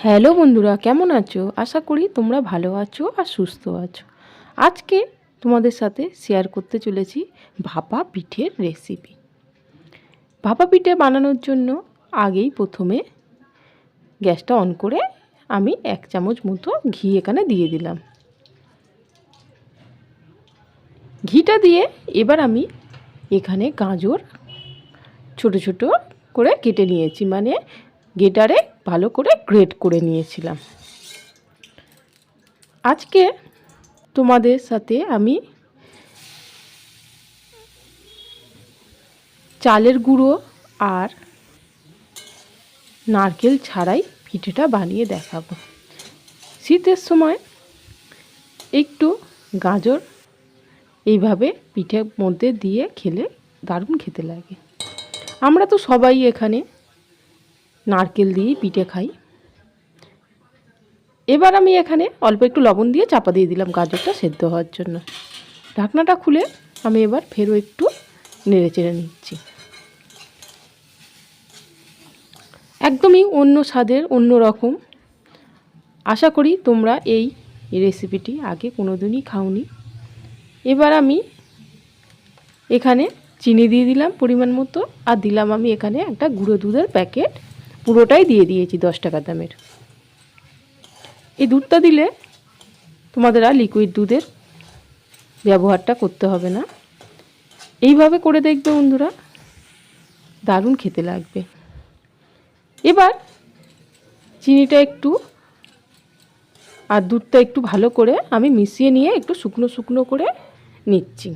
Hello বন্ধুরা, কেমন আছো? আশা করি তোমরা ভালো আছো আর সুস্থ আছো। আজকে তোমাদের সাথে শেয়ার করতে চলেছি ভাপা পিঠের রেসিপি ভাপা পিঠে বানানোর জন্য আগেই প্রথমে গ্যাসটা অন করে আমি এক চামচ মতো ঘি এখানে দিয়ে দিলাম। ঘিটা দিয়ে এবার আমি এখানে গাজর ছোট ছোট করে কেটে নিয়েছি। মানে গেটারে ভালো করে গ্রেট করে নিয়েছিলাম। আজকে তোমাদের সাথে আমি চালের গুঁড়ো আর নারকেল ছাড়াই পিঠেটা বানিয়ে দেখাবো। শীতের সময় একটু গাজর এইভাবে পিঠের মধ্যে দিয়ে খেলে দারুণ খেতে লাগে। আমরা তো সবাই এখানে নারকেল দিয়েই পিঠে খাই। এবার আমি এখানে অল্প একটু লবণ দিয়ে চাপা দিয়ে দিলাম গাজরটা সেদ্ধ হওয়ার জন্য। ঢাকনাটা খুলে আমি এবার ফেরও একটু নেড়ে চেড়ে নিচ্ছি। একদমই অন্য স্বাদের, অন্য রকম। আশা করি তোমরা এই রেসিপিটি আগে কোনো দিনই খাওনি। এবার আমি এখানে চিনি দিয়ে দিলাম পরিমাণ মতো, আর দিলাম আমি এখানে একটা গুঁড়ো দুধের প্যাকেট। পুরোটাই দিয়ে দিয়েছি দশ টাকা দামের। এই দুধটা দিলে তোমাদের আর লিকুইড দুধের ব্যবহারটা করতে হবে না। এইভাবে করে দেখবে বন্ধুরা, দারুণ খেতে লাগবে। এবার চিনিটা একটু আর দুধটা একটু ভালো করে আমি মিশিয়ে নিয়ে একটু শুকনো শুকনো করে নিচ্ছি।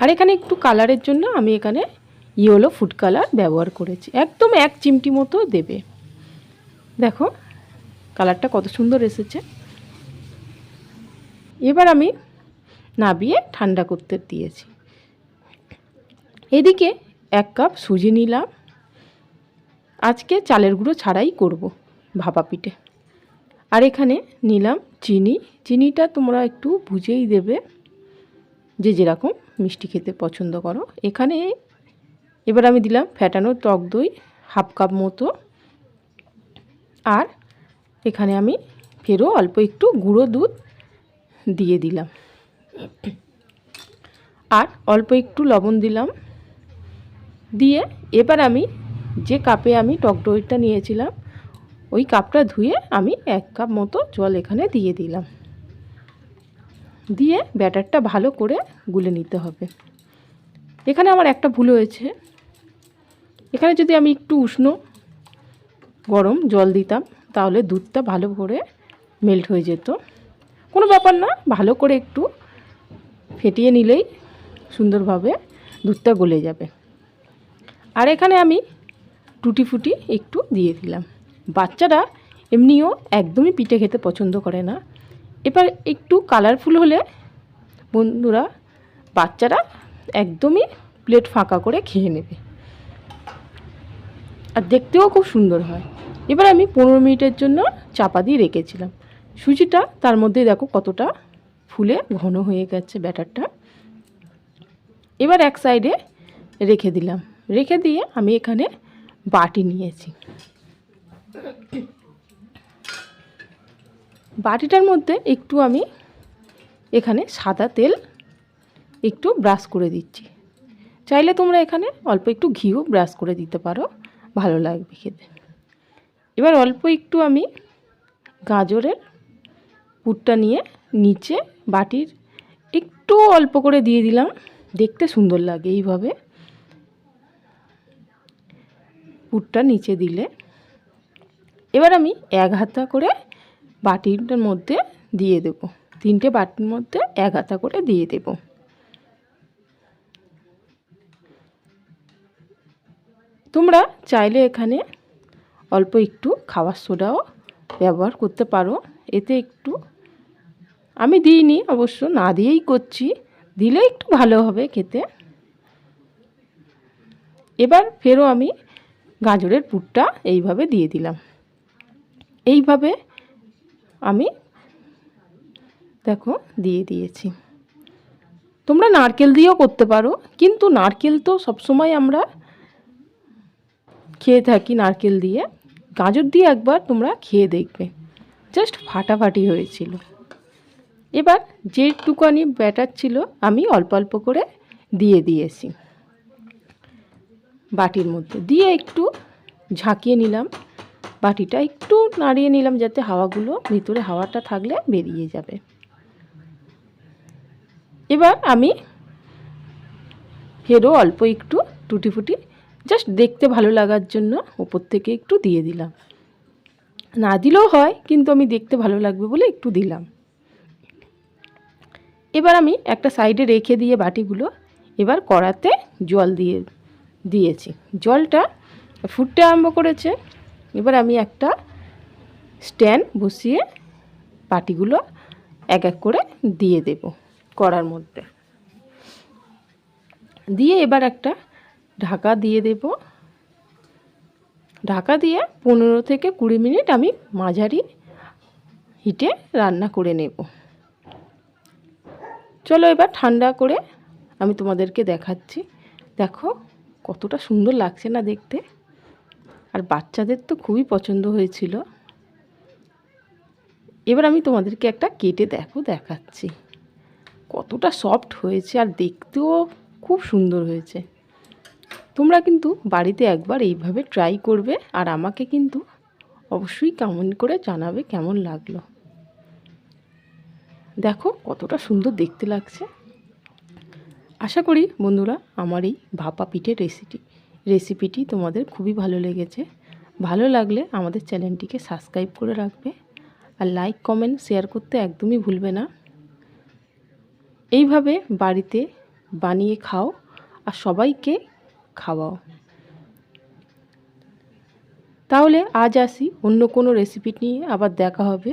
আর এখানে একটু কালারের জন্য আমি এখানে ইয়েলো ফুড কালার ব্যবহার করেছি। একদম এক চিমটি মতো দেবে। দেখো, কালারটা কত সুন্দর এসেছে। এবার আমি নাবিয়ে ঠান্ডা করতে দিয়েছি। এদিকে এক কাপ সুজি নিলাম। আজকে চালের গুঁড়ো ছাড়াই করব ভাপা পিঠে। আর এখানে নিলাম চিনি। চিনিটা তোমরা একটু বুঝেই দেবে যে যেরকম মিষ্টি খেতে পছন্দ করো। এখানে এবার আমি দিলাম ফ্যাটানো টক দই, হাফ কাপ মতো। আর এখানে আমি ফেরও অল্প একটু গুঁড়ো দুধ দিয়ে দিলাম। আর অল্প একটু লবণ দিলাম। দিয়ে এবার আমি যে কাপে আমি টক দইটা নিয়েছিলাম, ওই কাপটা ধুয়ে আমি এক কাপ মতো জল এখানে দিয়ে দিলাম। দিয়ে ব্যাটারটা ভালো করে গুলে নিতে হবে। এখানে আমার একটা ভুল হয়েছে। এখানে যদি আমি একটু উষ্ণ গরম জল দিতাম, তাহলে দুধটা ভালো করে মেল্ট হয়ে যেত। কোনো ব্যাপার না, ভালো করে একটু ফেটিয়ে নিলেই সুন্দরভাবে দুধটা গলে যাবে। আর এখানে আমি টুটি ফুটি একটু দিয়ে দিলাম। বাচ্চারা এমনিও একদমই পিঠে খেতে পছন্দ করে না। এবার একটু কালারফুল হলে বন্ধুরা, বাচ্চারা একদমই প্লেট ফাঁকা করে খেয়ে নেবে। আর দেখতেও খুব সুন্দর হয়। এবার আমি পনেরো মিনিটের জন্য চাপা দিয়ে রেখেছিলাম। সুজিটা তার মধ্যে দেখো কতটা ফুলে ঘন হয়ে গেছে ব্যাটারটা। এবার এক সাইডে রেখে দিলাম। রেখে দিয়ে আমি এখানে বাটি নিয়েছি। বাটিটার মধ্যে একটু আমি এখানে সাদা তেল একটু ব্রাশ করে দিচ্ছি। চাইলে তোমরা এখানে অল্প একটু ঘিও ব্রাশ করে দিতে পারো। ভালো লাগবে খেতে। এবার অল্প একটু আমি গাজরের পুরটা নিয়ে নিচে বাটির একটু অল্প করে দিয়ে দিলাম। দেখতে সুন্দর লাগে এইভাবে। পুরটা নিচে দিলে। এবার আমি এক হাতা করে বাটিটার মধ্যে দিয়ে দেব। তিনটে বাটির মধ্যে এক হাতা করে দিয়ে দেব। তোমরা চাইলে এখানে অল্প একটু খাবার সোডাও ব্যবহার করতে পারো। এতে একটু আমি দিইনি, অবশ্য না দিয়েই করছি। দিলে একটু ভালো হবে খেতে। এবার ফেরও আমি গাজরের পুরটা এইভাবে দিয়ে দিলাম। এইভাবে আমি দেখো দিয়ে দিয়েছি। তোমরা নারকেল দিয়েও করতে পারো, কিন্তু নারকেল তো সবসময় আমরা খেয়ে থাকি নারকেল দিয়ে। গাজর দিয়ে একবার তোমরা খেয়ে দেখবে। জাস্ট ফাটাফাটি হয়েছিল। এবার যেটুকানি ব্যাটার ছিল আমি অল্প অল্প করে দিয়ে দিয়েছি। বাটির মধ্যে দিয়ে একটু ঝাঁকিয়ে নিলাম। বাটিটা একটু নাড়িয়ে নিলাম যাতে হাওয়াগুলো ভিতরে হাওয়াটা থাকলে বেরিয়ে যাবে। এবার আমি ফেরও অল্প একটু টুটি ফুটি জাস্ট দেখতে ভালো লাগার জন্য ওপর থেকে একটু দিয়ে দিলাম। না দিলেও হয়, কিন্তু আমি দেখতে ভালো লাগবে বলে একটু দিলাম। এবার আমি একটা সাইডে রেখে দিয়ে বাটিগুলো এবার কড়াতে জল দিয়ে, দিয়েছি। জলটা ফুটতে আরম্ভ করেছে। এবার আমি একটা স্ট্যান্ড বসিয়ে বাটিগুলো এক এক করে দিয়ে দেব কড়ার মধ্যে। দিয়ে এবার একটা ঢাকা দিয়ে দেব। ঢাকা দিয়ে পনেরো থেকে কুড়ি মিনিট আমি মাঝারি হিটে রান্না করে নেব। চলো এবার ঠান্ডা করে আমি তোমাদেরকে দেখাচ্ছি। দেখো কতটা সুন্দর লাগছে না দেখতে। আর বাচ্চাদের তো খুবই পছন্দ হয়েছিল। এবার আমি তোমাদেরকে একটা কেটে দেখো দেখাচ্ছি। কতটা সফট হয়েছে আর দেখতেও খুব সুন্দর হয়েছে। তোমরা কিন্তু বাড়িতে একবার এইভাবে ট্রাই করবে আর আমাকে কিন্তু অবশ্যই কমেন্ট করে জানাবে কেমন লাগল। দেখো কতটা সুন্দর দেখতে লাগছে। আশা করি বন্ধুরা আমার এই ভাপা পিঠের রেসিপি রেসিপিটি তোমাদের খুবই ভালো লেগেছে। ভালো লাগলে আমাদের চ্যানেলটিকে সাবস্ক্রাইব করে রাখবে আর লাইক কমেন্ট শেয়ার করতে একদমই ভুলবে না। এইভাবে বাড়িতে বানিয়ে খাও আর সবাইকে খাওয়াও। তাহলে আজ আসি অন্য কোনো রেসিপি নিয়ে আবার দেখা হবে।